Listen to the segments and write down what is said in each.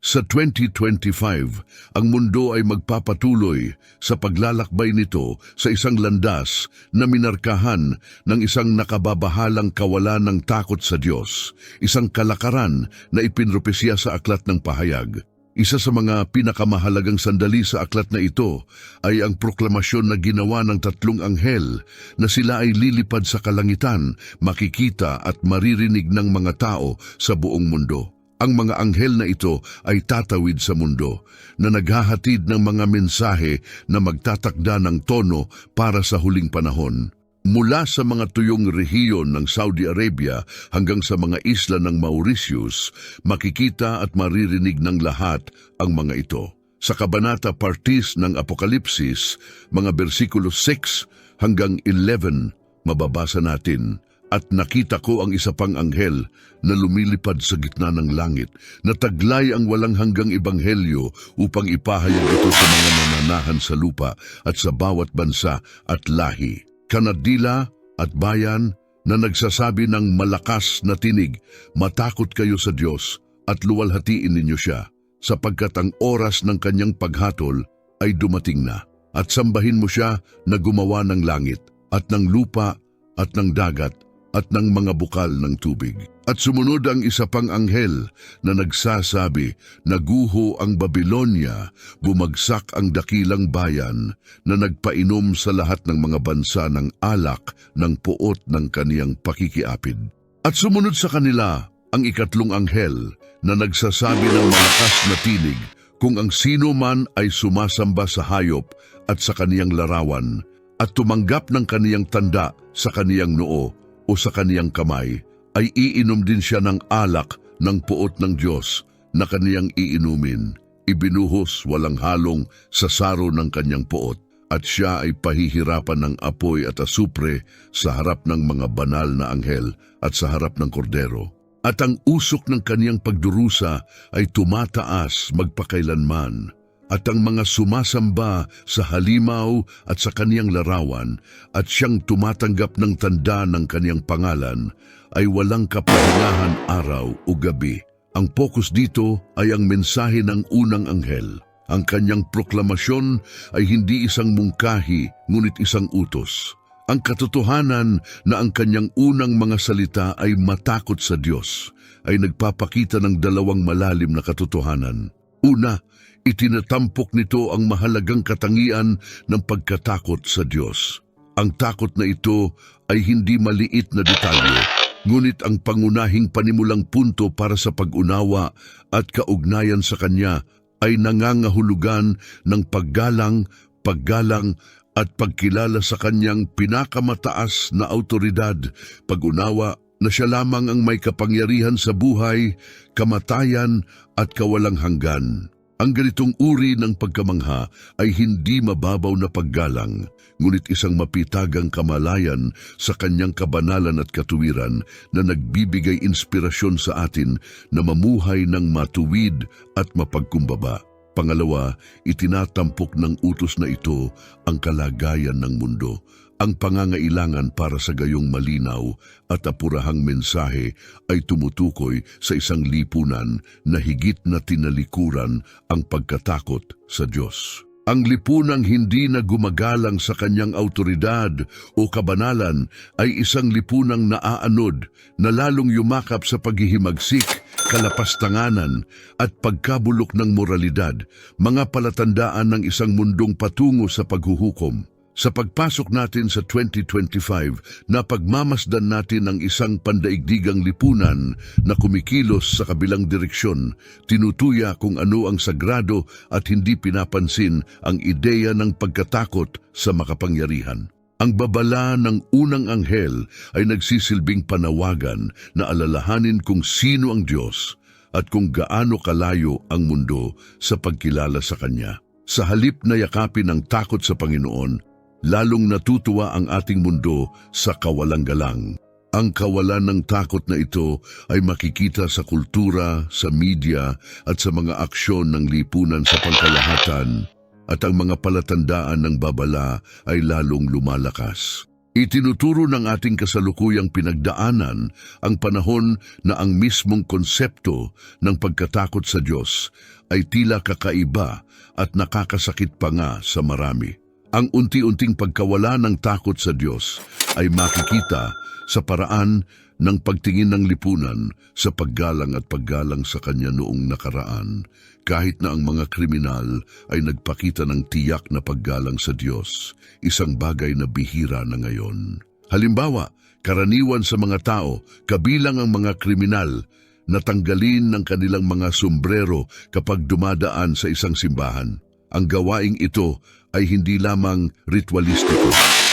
Sa 2025, ang mundo ay magpapatuloy sa paglalakbay nito sa isang landas na minarkahan ng isang nakababahalang kawalan ng takot sa Diyos, isang kalakaran na ipinropesya sa aklat ng pahayag. Isa sa mga pinakamahalagang sandali sa aklat na ito ay ang proklamasyon na ginawa ng tatlong anghel na sila ay lilipad sa kalangitan, makikita at maririnig ng mga tao sa buong mundo. Ang mga anghel na ito ay tatawid sa mundo na naghahatid ng mga mensahe na magtatakda ng tono para sa huling panahon. Mula sa mga tuyong rehiyon ng Saudi Arabia hanggang sa mga isla ng Mauritius, makikita at maririnig ng lahat ang mga ito. Sa Kabanata Partis ng Apokalipsis, mga bersikulo 6 hanggang 11, mababasa natin, At nakita ko ang isa pang anghel na lumilipad sa gitna ng langit, na taglay ang walang hanggang ebanghelyo upang ipahayag ito sa mga nananahan sa lupa at sa bawat bansa at lahi kanadila at bayan na nagsasabi ng malakas na tinig, matakot kayo sa Diyos at luwalhatiin ninyo siya, sapagkat ang oras ng kanyang paghatol ay dumating na. At sambahin mo siya na gumawa ng langit at ng lupa at ng dagat at ng mga bukal ng tubig. At sumunod ang isa pang anghel na nagsasabi, Naguho ang Babylonia, bumagsak ang dakilang bayan na nagpainom sa lahat ng mga bansa ng alak ng puot ng kaniyang pakikiapid. At sumunod sa kanila ang ikatlong anghel na nagsasabi ng malakas na tinig kung ang sino man ay sumasamba sa hayop at sa kaniyang larawan at tumanggap ng kaniyang tanda sa kaniyang noo o sa kaniyang kamay, ay iinom din siya ng alak ng puot ng Diyos na kaniyang iinumin. Ibinuhos walang halong sa saro ng kanyang puot at siya ay pahihirapan ng apoy at asupre sa harap ng mga banal na anghel at sa harap ng kordero. At ang usok ng kaniyang pagdurusa ay tumataas magpakailanman at ang mga sumasamba sa halimaw at sa kaniyang larawan at siyang tumatanggap ng tanda ng kaniyang pangalan ay walang kapahingahan araw o gabi. Ang focus dito ay ang mensahe ng unang anghel. Ang kanyang proklamasyon ay hindi isang mungkahi, ngunit isang utos. Ang katotohanan na ang kanyang unang mga salita ay matakot sa Diyos ay nagpapakita ng dalawang malalim na katotohanan. Una, itinatampok nito ang mahalagang katangian ng pagkatakot sa Diyos. Ang takot na ito ay hindi maliit na detalye, ngunit ang pangunahing panimulang punto para sa pag-unawa at kaugnayan sa Kanya ay nangangahulugan ng paggalang, paggalang at pagkilala sa Kanyang pinakamataas na autoridad, pag-unawa na siya lamang ang may kapangyarihan sa buhay, kamatayan at kawalang hanggan. Ang ganitong uri ng pagkamangha ay hindi mababaw na paggalang, ngunit isang mapitagang kamalayan sa kanyang kabanalan at katuwiran na nagbibigay inspirasyon sa atin na mamuhay ng matuwid at mapagkumbaba. Pangalawa, itinatampok ng utos na ito ang kalagayan ng mundo, ang pangangailangan para sa gayong malinaw at apurahang mensahe ay tumutukoy sa isang lipunan na higit na tinalikuran ang pagkatakot sa Diyos. Ang lipunang hindi na gumagalang sa kanyang autoridad o kabanalan ay isang lipunang naaanod na lalong yumakap sa paghihimagsik, kalapastanganan at pagkabulok ng moralidad, mga palatandaan ng isang mundong patungo sa paghuhukom. Sa pagpasok natin sa 2025, napagmamasdan natin ang isang pandaigdigang lipunan na kumikilos sa kabilang direksyon, tinutuya kung ano ang sagrado at hindi pinapansin ang ideya ng pagkatakot sa makapangyarihan. Ang babala ng unang anghel ay nagsisilbing panawagan na alalahanin kung sino ang Diyos at kung gaano kalayo ang mundo sa pagkilala sa Kanya. Sa halip na yakapin ang takot sa Panginoon, lalong natutuwa ang ating mundo sa kawalang galang. Ang kawalan ng takot na ito ay makikita sa kultura, sa media at sa mga aksyon ng lipunan sa pangkalahatan at ang mga palatandaan ng babala ay lalong lumalakas. Itinuturo ng ating kasalukuyang pinagdaanan ang panahon na ang mismong konsepto ng pagkatakot sa Diyos ay tila kakaiba at nakakasakit pa nga sa marami. Ang unti-unting pagkawala ng takot sa Diyos ay makikita sa paraan ng pagtingin ng lipunan sa paggalang at paggalang sa Kanya noong nakaraan, kahit na ang mga kriminal ay nagpakita ng tiyak na paggalang sa Diyos, isang bagay na bihira na ngayon. Halimbawa, karaniwan sa mga tao, kabilang ang mga kriminal, natanggalin ng kanilang mga sombrero kapag dumadaan sa isang simbahan. Ang gawaing ito ay hindi lamang ritualistiko.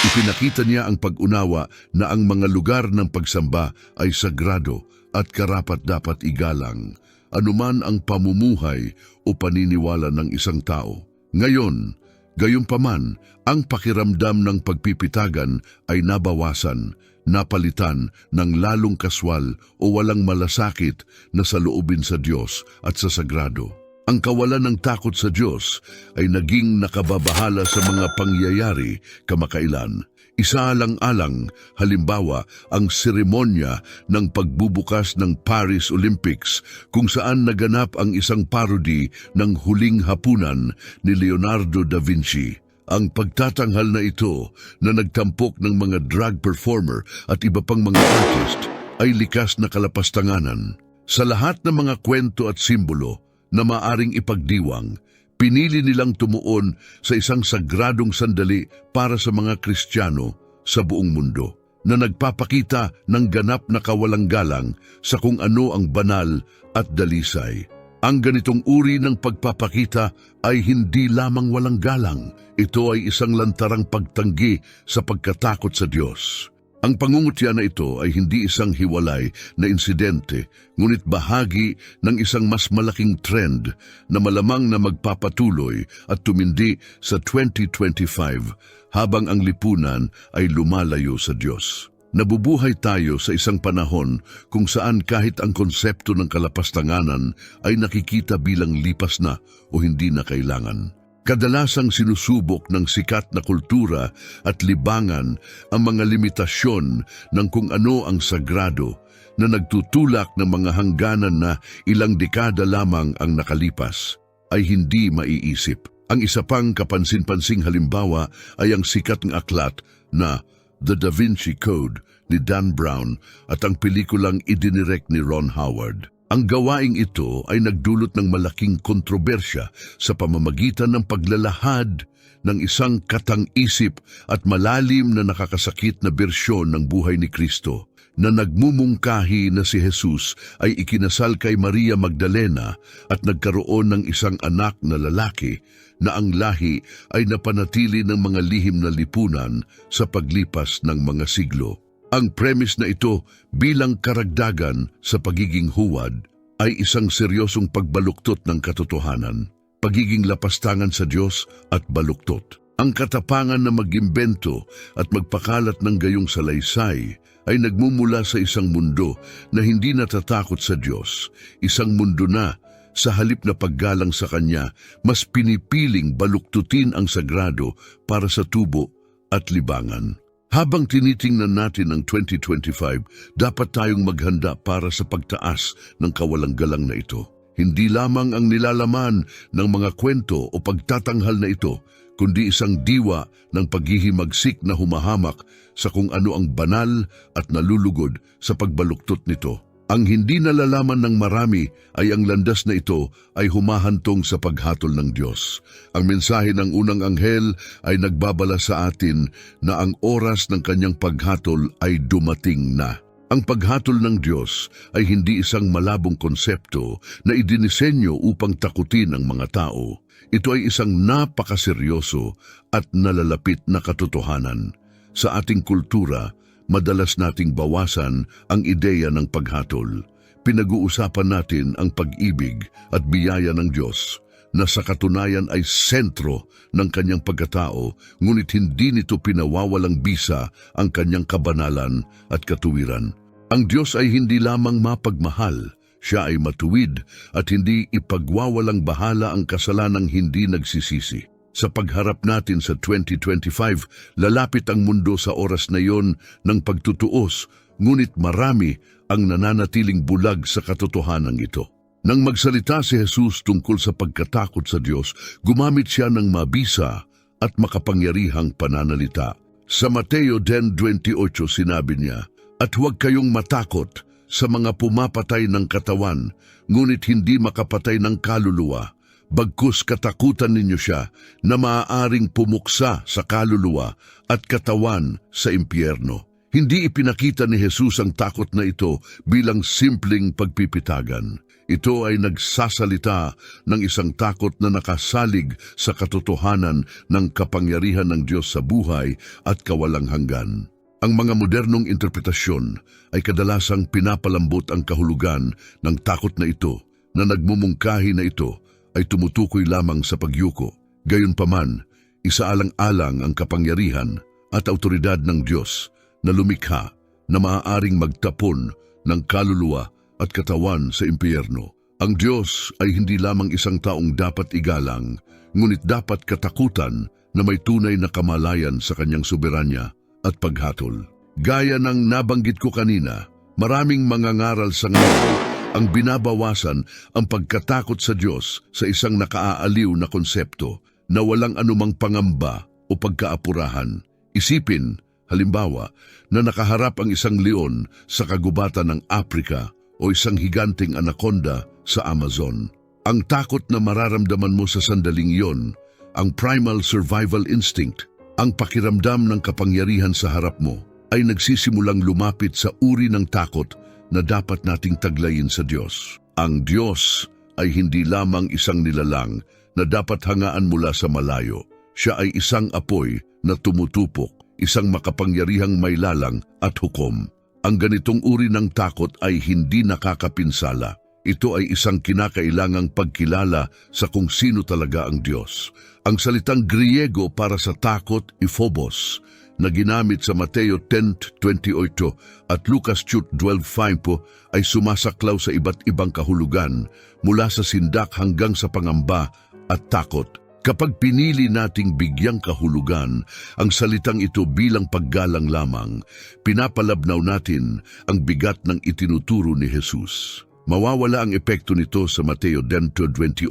Ipinakita niya ang pag-unawa na ang mga lugar ng pagsamba ay sagrado at karapat dapat igalang, anuman ang pamumuhay o paniniwala ng isang tao. Ngayon, gayunpaman, ang pakiramdam ng pagpipitagan ay nabawasan, napalitan ng lalong kaswal o walang malasakit na sa loobin sa Diyos at sa sagrado. Ang kawalan ng takot sa Diyos ay naging nakababahala sa mga pangyayari kamakailan. Isa lang alang, halimbawa, ang seremonya ng pagbubukas ng Paris Olympics kung saan naganap ang isang parody ng huling hapunan ni Leonardo da Vinci. Ang pagtatanghal na ito na nagtampok ng mga drag performer at iba pang mga artist ay likas na kalapastanganan. Sa lahat ng mga kwento at simbolo, na maaring ipagdiwang, pinili nilang tumuon sa isang sagradong sandali para sa mga Kristiyano sa buong mundo na nagpapakita ng ganap na kawalang galang sa kung ano ang banal at dalisay. Ang ganitong uri ng pagpapakita ay hindi lamang walang galang. Ito ay isang lantarang pagtanggi sa pagkatakot sa Diyos. Ang pangungutya na ito ay hindi isang hiwalay na insidente, ngunit bahagi ng isang mas malaking trend na malamang na magpapatuloy at tumindi sa 2025 habang ang lipunan ay lumalayo sa Diyos. Nabubuhay tayo sa isang panahon kung saan kahit ang konsepto ng kalapastanganan ay nakikita bilang lipas na o hindi na kailangan. Kadalasang sinusubok ng sikat na kultura at libangan ang mga limitasyon ng kung ano ang sagrado na nagtutulak ng mga hangganan na ilang dekada lamang ang nakalipas ay hindi maiisip. Ang isa pang kapansin-pansing halimbawa ay ang sikat ng aklat na The Da Vinci Code ni Dan Brown at ang pelikulang idinirect ni Ron Howard. Ang gawaing ito ay nagdulot ng malaking kontrobersya sa pamamagitan ng paglalahad ng isang katang-isip at malalim na nakakasakit na bersyon ng buhay ni Kristo na nagmumungkahi na si Jesus ay ikinasal kay Maria Magdalena at nagkaroon ng isang anak na lalaki na ang lahi ay napanatili ng mga lihim na lipunan sa paglipas ng mga siglo. Ang premise na ito bilang karagdagan sa pagiging huwad ay isang seryosong pagbaluktot ng katotohanan, pagiging lapastangan sa Diyos at baluktot. Ang katapangan na magimbento at magpakalat ng gayong salaysay ay nagmumula sa isang mundo na hindi natatakot sa Diyos, isang mundo na sa halip na paggalang sa Kanya, mas pinipiling baluktutin ang sagrado para sa tubo at libangan. Habang tinitingnan natin ang 2025, dapat tayong maghanda para sa pagtaas ng kawalang galang na ito. Hindi lamang ang nilalaman ng mga kwento o pagtatanghal na ito, kundi isang diwa ng paghihimagsik na humahamak sa kung ano ang banal at nalulugod sa pagbaluktot nito. Ang hindi nalalaman ng marami ay ang landas na ito ay humahantong sa paghatol ng Diyos. Ang mensahe ng unang anghel ay nagbabala sa atin na ang oras ng kanyang paghatol ay dumating na. Ang paghatol ng Diyos ay hindi isang malabong konsepto na idinisenyo upang takutin ang mga tao. Ito ay isang napakaseryoso at nalalapit na katotohanan. Sa ating kultura, madalas nating bawasan ang ideya ng paghatol. Pinag-uusapan natin ang pag-ibig at biyaya ng Diyos na sa katunayan ay sentro ng kanyang pagkatao, ngunit hindi nito pinawawalang bisa ang kanyang kabanalan at katuwiran. Ang Diyos ay hindi lamang mapagmahal, siya ay matuwid at hindi ipagwawalang bahala ang kasalanang hindi nagsisisi. Sa pagharap natin sa 2025, lalapit ang mundo sa oras na yon ng pagtutuos, ngunit marami ang nananatiling bulag sa katotohanan ito. Nang magsalita si Jesus tungkol sa pagkatakot sa Diyos, gumamit siya ng mabisa at makapangyarihang pananalita. Sa Mateo 10.28 sinabi niya, At huwag kayong matakot sa mga pumapatay ng katawan, ngunit hindi makapatay ng kaluluwa. Bagkus katakutan ninyo siya na maaaring pumuksa sa kaluluwa at katawan sa impyerno. Hindi ipinakita ni Jesus ang takot na ito bilang simpleng pagpipitagan. Ito ay nagsasalita ng isang takot na nakasalig sa katotohanan ng kapangyarihan ng Diyos sa buhay at kawalang hanggan. Ang mga modernong interpretasyon ay kadalasang pinapalambot ang kahulugan ng takot na ito na nagmumungkahi na ito ay tumutukoy lamang sa pagyuko. Gayunpaman, isaalang-alang ang kapangyarihan at autoridad ng Diyos na lumikha na maaaring magtapon ng kaluluwa at katawan sa impyerno. Ang Diyos ay hindi lamang isang taong dapat igalang, ngunit dapat katakutan na may tunay na kamalayan sa kanyang soberanya at paghatol. Gaya ng nabanggit ko kanina, maraming mga ngaral sa ngayon ang binabawasan ang pagkatakot sa Diyos sa isang nakaaaliw na konsepto na walang anumang pangamba o pagkaapurahan. Isipin, halimbawa, na nakaharap ang isang leon sa kagubatan ng Afrika o isang higanting anaconda sa Amazon. Ang takot na mararamdaman mo sa sandaling iyon, ang primal survival instinct, ang pakiramdam ng kapangyarihan sa harap mo, ay nagsisimulang lumapit sa uri ng takot na dapat nating taglayin sa Diyos. Ang Diyos ay hindi lamang isang nilalang na dapat hangaan mula sa malayo. Siya ay isang apoy na tumutupok, isang makapangyarihang may lalang at hukom. Ang ganitong uri ng takot ay hindi nakakapinsala. Ito ay isang kinakailangang pagkilala sa kung sino talaga ang Diyos. Ang salitang Griego para sa takot, iphobos, na ginamit sa Mateo 10.28 at Lucas 12.5 po ay sumasaklaw sa iba't ibang kahulugan mula sa sindak hanggang sa pangamba at takot. Kapag pinili nating bigyang kahulugan ang salitang ito bilang paggalang lamang, pinapalabnaw natin ang bigat ng itinuturo ni Jesus. Mawawala ang epekto nito sa Mateo 10.28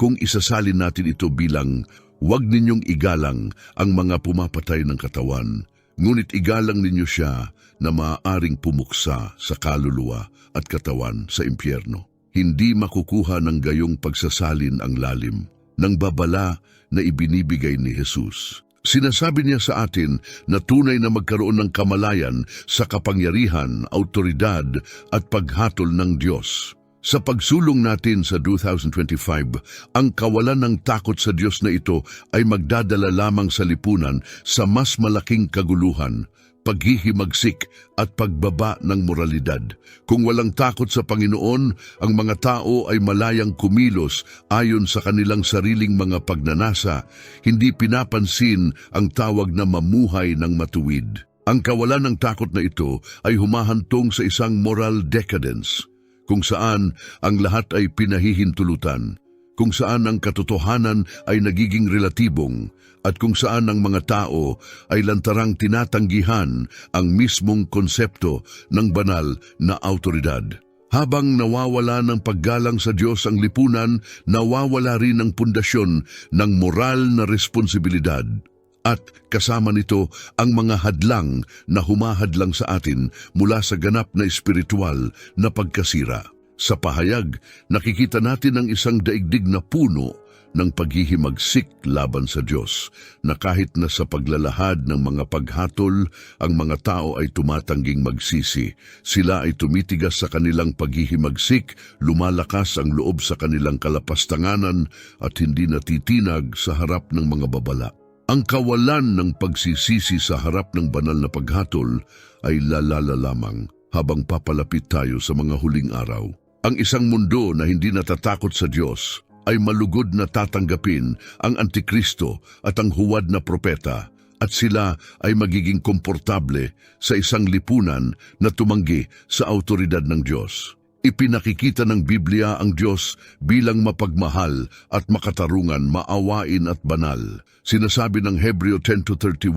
kung isasalin natin ito bilang Huwag ninyong igalang ang mga pumapatay ng katawan, ngunit igalang ninyo siya na maaaring pumuksa sa kaluluwa at katawan sa impyerno. Hindi makukuha ng gayong pagsasalin ang lalim ng babala na ibinibigay ni Jesus. Sinasabi niya sa atin na tunay na magkaroon ng kamalayan sa kapangyarihan, autoridad at paghatol ng Diyos. Sa pagsulong natin sa 2025, ang kawalan ng takot sa Diyos na ito ay magdadala lamang sa lipunan sa mas malaking kaguluhan, paghihimagsik at pagbaba ng moralidad. Kung walang takot sa Panginoon, ang mga tao ay malayang kumilos ayon sa kanilang sariling mga pagnanasa, hindi pinapansin ang tawag na mamuhay ng matuwid. Ang kawalan ng takot na ito ay humahantong sa isang moral decadence kung saan ang lahat ay pinahihintulutan, kung saan ang katotohanan ay nagiging relatibong, at kung saan ang mga tao ay lantarang tinatanggihan ang mismong konsepto ng banal na autoridad. Habang nawawala ng paggalang sa Diyos ang lipunan, nawawala rin ang pundasyon ng moral na responsibilidad at kasama nito ang mga hadlang na humahadlang sa atin mula sa ganap na espiritual na pagkasira. Sa pahayag, nakikita natin ang isang daigdig na puno ng paghihimagsik laban sa Diyos, na kahit na sa paglalahad ng mga paghatol, ang mga tao ay tumatangging magsisi. Sila ay tumitigas sa kanilang paghihimagsik, lumalakas ang loob sa kanilang kalapastanganan at hindi natitinag sa harap ng mga babala. Ang kawalan ng pagsisisi sa harap ng banal na paghatol ay lalala lamang habang papalapit tayo sa mga huling araw. Ang isang mundo na hindi natatakot sa Diyos ay malugod na tatanggapin ang Antikristo at ang huwad na propeta at sila ay magiging komportable sa isang lipunan na tumanggi sa autoridad ng Diyos. Ipinakikita ng Biblia ang Diyos bilang mapagmahal at makatarungan, maawain at banal. Sinasabi ng Hebreo 10.31,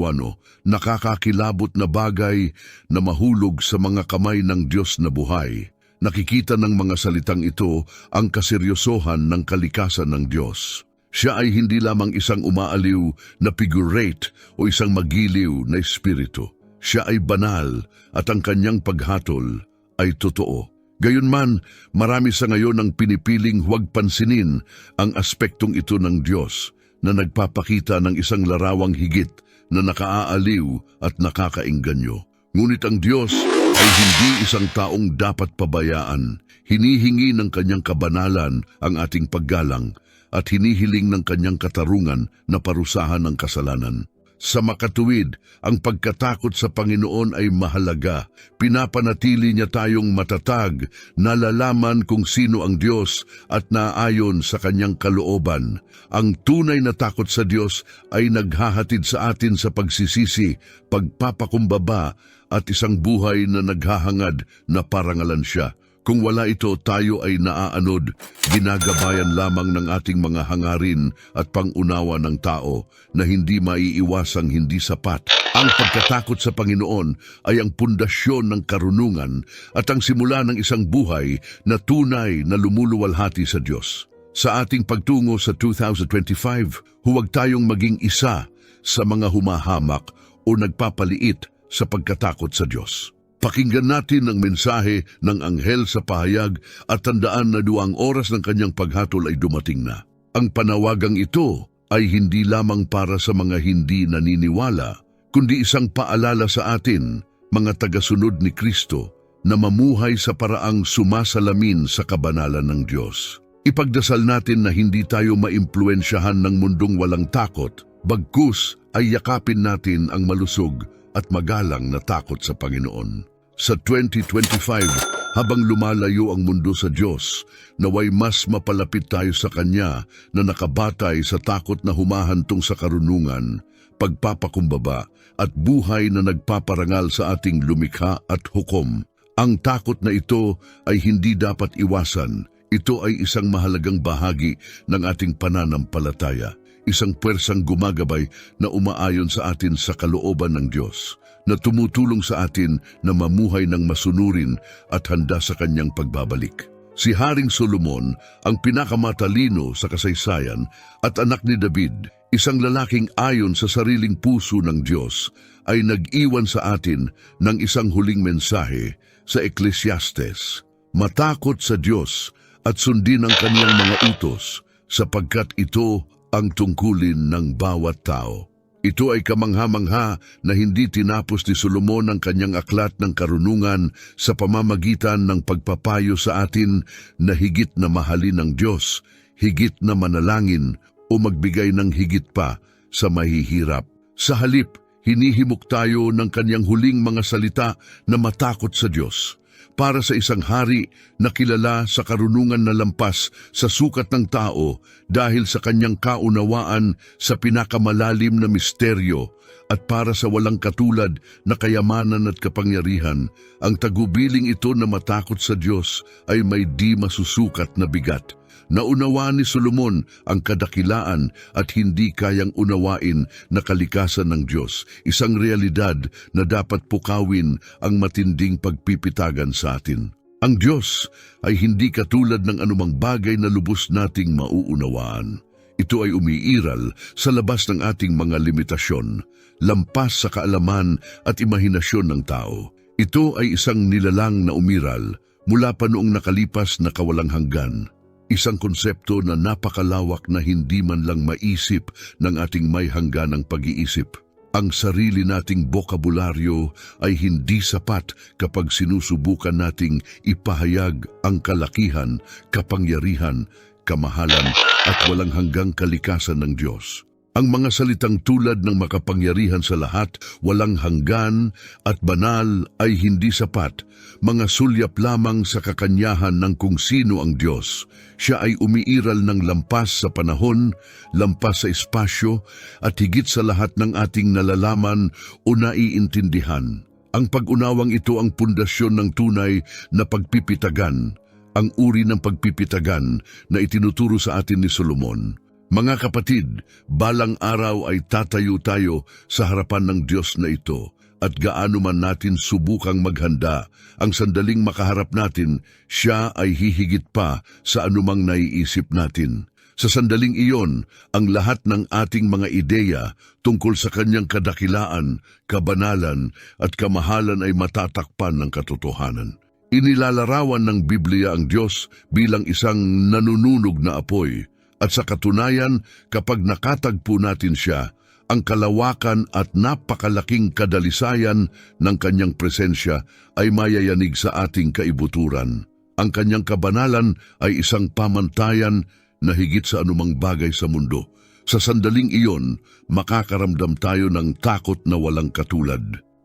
nakakakilabot na bagay na mahulog sa mga kamay ng Diyos na buhay. Nakikita ng mga salitang ito ang kaseryosohan ng kalikasan ng Diyos. Siya ay hindi lamang isang umaaliw na figurate o isang magiliw na espiritu. Siya ay banal at ang kanyang paghatol ay totoo. Gayunman, marami sa ngayon ang pinipiling huwag pansinin ang aspektong ito ng Diyos na nagpapakita ng isang larawang higit na nakaaaliw at nakakaingganyo. Ngunit ang Diyos ay hindi isang taong dapat pabayaan. Hinihingi ng kanyang kabanalan ang ating paggalang at hinihiling ng kanyang katarungan na parusahan ng kasalanan. Sa makatuwid, ang pagkatakot sa Panginoon ay mahalaga. Pinapanatili niya tayong matatag, nalalaman kung sino ang Diyos at naayon sa kanyang kalooban. Ang tunay na takot sa Diyos ay naghahatid sa atin sa pagsisisi, pagpapakumbaba at isang buhay na naghahangad na parangalan siya. Kung wala ito, tayo ay naaanod, ginagabayan lamang ng ating mga hangarin at pangunawa ng tao na hindi maiiwasang hindi sapat. Ang pagkatakot sa Panginoon ay ang pundasyon ng karunungan at ang simula ng isang buhay na tunay na lumuluwalhati sa Diyos. Sa ating pagtungo sa 2025, huwag tayong maging isa sa mga humahamak o nagpapaliit sa pagkatakot sa Diyos. Pakinggan natin ang mensahe ng anghel sa pahayag at tandaan na duang oras ng kanyang paghatol ay dumating na. Ang panawagang ito ay hindi lamang para sa mga hindi naniniwala, kundi isang paalala sa atin, mga tagasunod ni Kristo, na mamuhay sa paraang sumasalamin sa kabanalan ng Diyos. Ipagdasal natin na hindi tayo maimpluensyahan ng mundong walang takot, bagkus ay yakapin natin ang malusog at magalang na takot sa Panginoon. Sa 2025, habang lumalayo ang mundo sa Diyos, naway mas mapalapit tayo sa Kanya na nakabatay sa takot na humahantong sa karunungan, pagpapakumbaba at buhay na nagpaparangal sa ating lumikha at hukom. Ang takot na ito ay hindi dapat iwasan. Ito ay isang mahalagang bahagi ng ating pananampalataya isang pwersang gumagabay na umaayon sa atin sa kalooban ng Diyos, na tumutulong sa atin na mamuhay ng masunurin at handa sa kanyang pagbabalik. Si Haring Solomon ang pinakamatalino sa kasaysayan at anak ni David, isang lalaking ayon sa sariling puso ng Diyos, ay nag-iwan sa atin ng isang huling mensahe sa Ecclesiastes. Matakot sa Diyos at sundin ang kanyang mga utos sapagkat ito ang tungkulin ng bawat tao. Ito ay kamangha-mangha na hindi tinapos ni Solomon ang kanyang aklat ng karunungan sa pamamagitan ng pagpapayo sa atin na higit na mahalin ng Diyos, higit na manalangin o magbigay ng higit pa sa mahihirap. Sa halip, hinihimok tayo ng kanyang huling mga salita na matakot sa Diyos para sa isang hari na kilala sa karunungan na lampas sa sukat ng tao dahil sa kanyang kaunawaan sa pinakamalalim na misteryo at para sa walang katulad na kayamanan at kapangyarihan, ang tagubiling ito na matakot sa Diyos ay may di masusukat na bigat. Naunawa ni Solomon ang kadakilaan at hindi kayang unawain na kalikasan ng Diyos, isang realidad na dapat pukawin ang matinding pagpipitagan sa atin. Ang Diyos ay hindi katulad ng anumang bagay na lubos nating mauunawaan. Ito ay umiiral sa labas ng ating mga limitasyon, lampas sa kaalaman at imahinasyon ng tao. Ito ay isang nilalang na umiral mula pa noong nakalipas na kawalang hanggan. Isang konsepto na napakalawak na hindi man lang maisip ng ating may hangganang pag-iisip. Ang sarili nating bokabularyo ay hindi sapat kapag sinusubukan nating ipahayag ang kalakihan, kapangyarihan, kamahalan at walang hanggang kalikasan ng Diyos. Ang mga salitang tulad ng makapangyarihan sa lahat, walang hanggan at banal ay hindi sapat, mga sulyap lamang sa kakanyahan ng kung sino ang Diyos. Siya ay umiiral ng lampas sa panahon, lampas sa espasyo, at higit sa lahat ng ating nalalaman o naiintindihan. Ang pag-unawang ito ang pundasyon ng tunay na pagpipitagan, ang uri ng pagpipitagan na itinuturo sa atin ni Solomon. Mga kapatid, balang araw ay tatayo tayo sa harapan ng Diyos na ito at gaano man natin subukang maghanda, ang sandaling makaharap natin, siya ay hihigit pa sa anumang naiisip natin. Sa sandaling iyon, ang lahat ng ating mga ideya tungkol sa kanyang kadakilaan, kabanalan at kamahalan ay matatakpan ng katotohanan. Inilalarawan ng Biblia ang Diyos bilang isang nanununog na apoy at sa katunayan kapag nakatagpo natin siya, ang kalawakan at napakalaking kadalisayan ng kanyang presensya ay mayayanig sa ating kaibuturan. Ang kanyang kabanalan ay isang pamantayan na higit sa anumang bagay sa mundo. Sa sandaling iyon, makakaramdam tayo ng takot na walang katulad.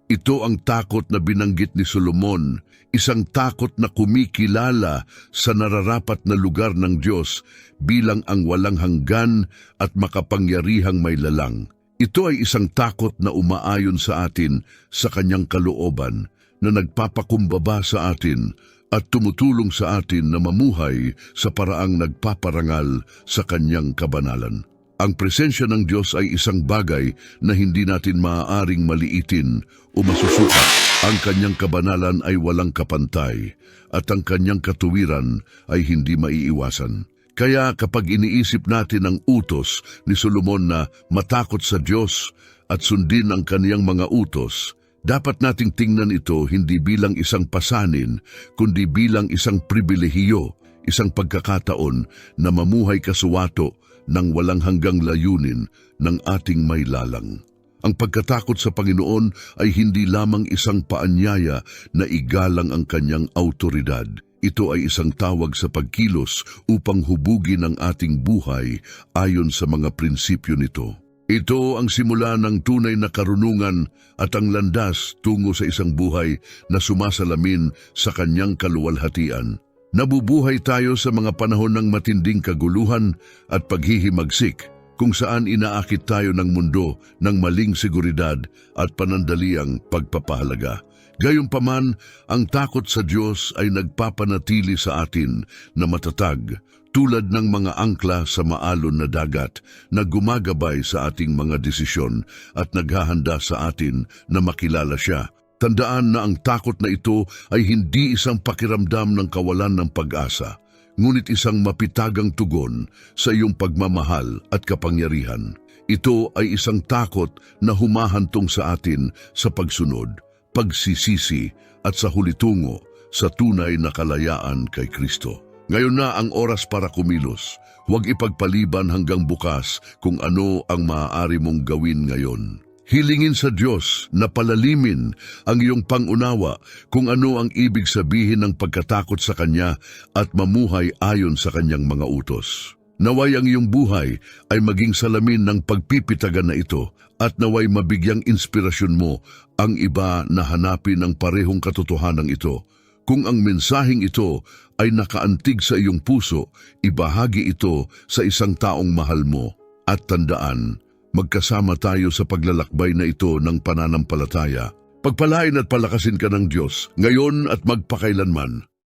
Ito ang takot na binanggit ni Solomon, isang takot na kumikilala sa nararapat na lugar ng Diyos bilang ang walang hanggan at makapangyarihang may lalang. Ito ay isang takot na umaayon sa atin sa kanyang kalooban na nagpapakumbaba sa atin at tumutulong sa atin na mamuhay sa paraang nagpaparangal sa kanyang kabanalan. Ang presensya ng Diyos ay isang bagay na hindi natin maaaring maliitin o masusukat. Ang kanyang kabanalan ay walang kapantay at ang kanyang katuwiran ay hindi maiiwasan. Kaya kapag iniisip natin ang utos ni Solomon na matakot sa Diyos at sundin ang kaniyang mga utos, dapat nating tingnan ito hindi bilang isang pasanin, kundi bilang isang pribilehiyo, isang pagkakataon na mamuhay kasuwato ng walang hanggang layunin ng ating may lalang. Ang pagkatakot sa Panginoon ay hindi lamang isang paanyaya na igalang ang kanyang autoridad. Ito ay isang tawag sa pagkilos upang hubugin ang ating buhay ayon sa mga prinsipyo nito. Ito ang simula ng tunay na karunungan at ang landas tungo sa isang buhay na sumasalamin sa kanyang kaluwalhatian. Nabubuhay tayo sa mga panahon ng matinding kaguluhan at paghihimagsik kung saan inaakit tayo ng mundo ng maling seguridad at panandaliang pagpapahalaga. Gayunpaman, ang takot sa Diyos ay nagpapanatili sa atin na matatag tulad ng mga angkla sa maalon na dagat na gumagabay sa ating mga desisyon at naghahanda sa atin na makilala siya. Tandaan na ang takot na ito ay hindi isang pakiramdam ng kawalan ng pag-asa, ngunit isang mapitagang tugon sa iyong pagmamahal at kapangyarihan. Ito ay isang takot na humahantong sa atin sa pagsunod pagsisisi at sa hulitungo sa tunay na kalayaan kay Kristo. Ngayon na ang oras para kumilos. Huwag ipagpaliban hanggang bukas kung ano ang maaari mong gawin ngayon. Hilingin sa Diyos na palalimin ang iyong pangunawa kung ano ang ibig sabihin ng pagkatakot sa Kanya at mamuhay ayon sa Kanyang mga utos. Naway ang iyong buhay ay maging salamin ng pagpipitagan na ito at naway mabigyang inspirasyon mo ang iba na hanapin ang parehong katotohanan ito. Kung ang mensaheng ito ay nakaantig sa iyong puso, ibahagi ito sa isang taong mahal mo. At tandaan, magkasama tayo sa paglalakbay na ito ng pananampalataya. Pagpalain at palakasin ka ng Diyos, ngayon at magpakailanman.